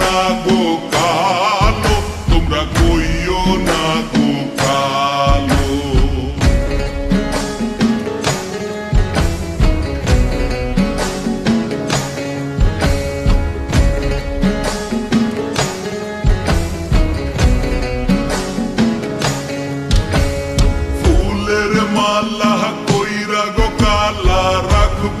না গো তোমরা কইও না গো ফুলের মালা কইরা গো কালা রাখব।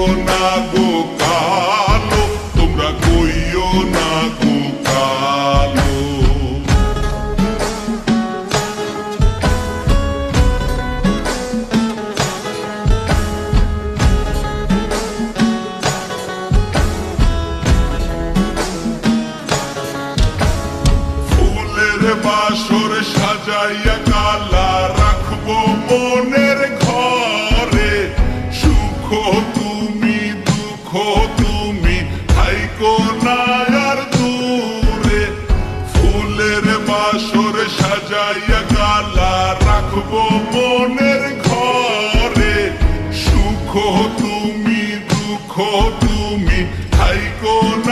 কইও না তুমি থাইকো না দূরে, ফুলের বাসর সাজাইয়া গালা রাখব মনের ঘরে। সুখ তুমি, দুঃখ তুমি, থাইকো না